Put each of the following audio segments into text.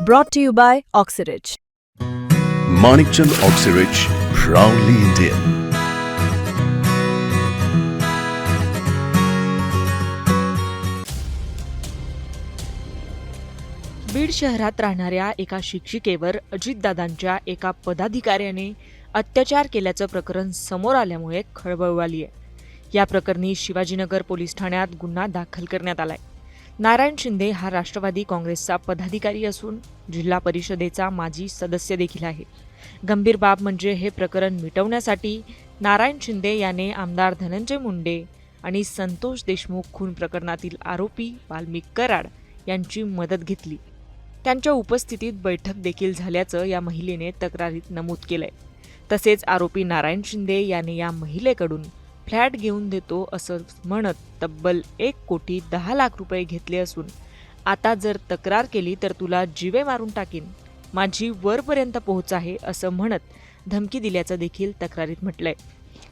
Brought to you by Oxyridge. Manikchand Oxyrich, proudly Indian. Beed शहरात राहणाऱ्या एका शिक्षिकेवर अजितदादांच्या एका पदाधिकाऱ्याने अत्याचार केल्याचं प्रकरण समोर आल्यामुळे खळबळ उडाली आहे या प्रकरणी शिवाजीनगर पोलीस ठाण्यात गुन्हा दाखल करण्यात आलाय नारायण शिंदे हा राष्ट्रवादी काँग्रेसचा पदाधिकारी असून जिल्हा परिषदेचा माजी सदस्य देखील आहे. गंभीर बाब म्हणजे हे प्रकरण मिटवण्यासाठी नारायण शिंदे याने आमदार धनंजय मुंडे आणि संतोष देशमुख खून प्रकरणातील आरोपी वाल्मिक कराड यांची मदत घेतली. त्यांच्या उपस्थितीत बैठक देखील झाल्याचं या महिलेने तक्रारीत नमूद केलंय. तसेच आरोपी नारायण शिंदे याने या महिलेकडून फ्लॅट घेऊन देतो असं म्हणत तब्बल एक कोटी दहा लाख रुपये घेतले असून आता जर तक्रार केली तर तुला जिवे मारून टाकीन. माझी वरपर्यंत पोहोच आहे असं म्हणत धमकी दिल्याचं देखील तक्रारीत म्हटलंय.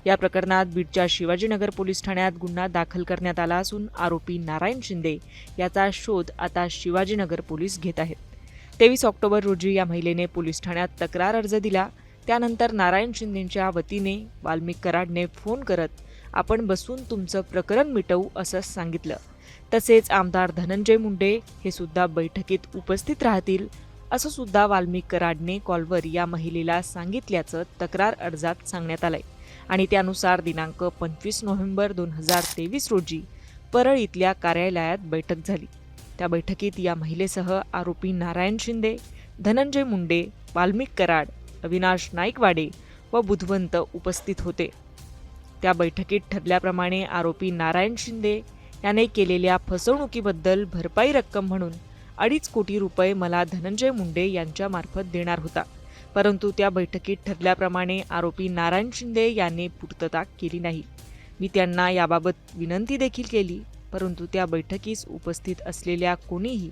या प्रकरणात बीडच्या शिवाजीनगर पोलीस ठाण्यात गुन्हा दाखल करण्यात आला असून आरोपी नारायण शिंदे याचा शोध आता शिवाजीनगर पोलीस घेत आहेत. तेवीस ऑक्टोबर रोजी या महिलेने पोलीस ठाण्यात तक्रार अर्ज दिला. त्यानंतर नारायण शिंदेंच्या वतीने वाल्मिक कराडने फोन करत आपण बसून तुमचं प्रकरण मिटवू असं सांगितलं. तसेच आमदार धनंजय मुंडे हे सुद्धा बैठकीत उपस्थित राहतील असं सुद्धा वाल्मिक कराडने कॉलवर या महिलेला सांगितल्याचं तक्रार अर्जात सांगण्यात आलंय. आणि त्यानुसार दिनांक पंचवीस नोव्हेंबर दोन हजार तेवीस रोजी परळ इथल्या कार्यालयात बैठक झाली. त्या बैठकीत या महिलेसह आरोपी नारायण शिंदे धनंजय मुंडे वाल्मिक कराड अविनाश नाईकवाडे व बुधवंत उपस्थित होते. त्या बैठकीत ठरल्याप्रमाणे आरोपी नारायण शिंदे याने केलेल्या फसवणुकीबद्दल भरपाई रक्कम म्हणून अडीच कोटी रुपये मला धनंजय मुंडे यांच्यामार्फत देणार होता. परंतु त्या बैठकीत ठरल्याप्रमाणे आरोपी नारायण शिंदे यांनी पूर्तता केली नाही. मी त्यांना याबाबत विनंती देखील केली परंतु त्या बैठकीस उपस्थित असलेल्या कोणीही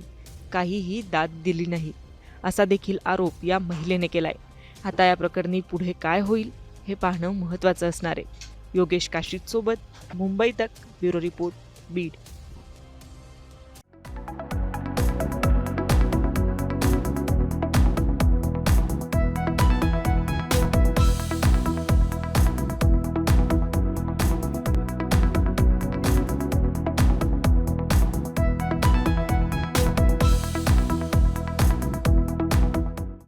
काहीही दाद दिली नाही असा देखील आरोप या महिलेने केलाय. आता या प्रकरणी पुढे काय होईल हे पाहणं महत्त्वाचं असणार आहे. योगेश काशीत सोबत मुंबई तक ब्युरो रिपोर्ट बीड